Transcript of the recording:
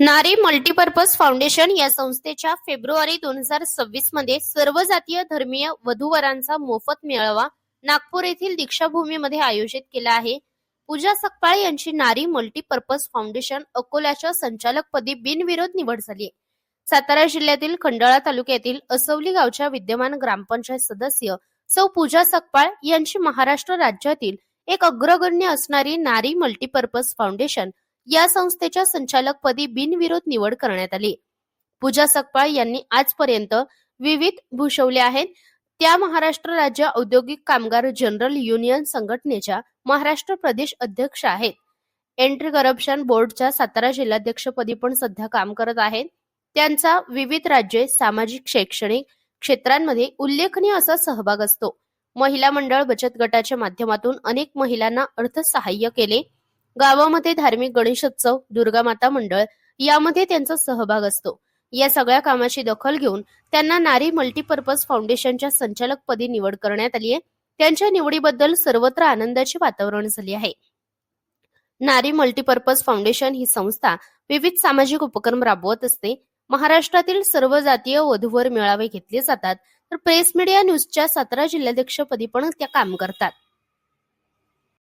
नारी multipurpose foundation या संस्थेच्या फेब्रुवारी दोन हजार सव्वीसमध्ये सर्व जातीय धर्मीय वधूवरांचा मोफत मेळावा नागपूर येथील दीक्षाभूमीमध्ये आयोजित केला आहे. पूजा सकपाळ यांची नारी मल्टीपर्पज फाउंडेशन अकोल्याच्या संचालकपदी बिनविरोध निवड झाली सातारा जिल्ह्यातील खंडाळा तालुक्यातील असवली गावच्या विद्यमान ग्रामपंचायत सदस्य सौ पूजा सकपाळ यांची महाराष्ट्र राज्यातील एक अग्रगण्य असणारी नारी मल्टीपर्पज फाउंडेशन या संस्थेच्या संचालकपदी बिनविरोध निवड करण्यात आली. पूजा सकपाळ यांनी आजपर्यंत विविध भूषवले आहेत. त्या महाराष्ट्र राज्य औद्योगिक कामगार जनरल युनियन संघटनेच्या महाराष्ट्र प्रदेश अध्यक्ष आहेत. एंट्री करप्शन बोर्डच्या सातारा जिल्हाध्यक्षपदी पण सध्या काम करत आहेत. त्यांचा विविध राज्ये सामाजिक शैक्षणिक क्षेत्रांमध्ये उल्लेखनीय असा सहभाग असतो. महिला मंडळ बचत गटाच्या माध्यमातून अनेक महिलांना अर्थसहाय्य केले. गावामध्ये धार्मिक गणेशोत्सव दुर्गा माता मंडळ यामध्ये त्यांचा सहभाग असतो. या सगळ्या कामाची दखल घेऊन त्यांना नारी मल्टीपर्पज फाउंडेशनच्या संचालकपदी निवड करण्यात आली आहे. त्यांच्या निवडीबद्दल सर्वत्र आनंदाचे वातावरण झाले आहे. नारी मल्टीपर्पज फाउंडेशन ही संस्था विविध सामाजिक उपक्रम राबवत असते. महाराष्ट्रातील सर्व जातीय वधूवर मेळावे घेतले जातात. तर प्रेस मीडिया न्यूजच्या सातारा जिल्हाध्यक्षपदी पण त्या काम करतात.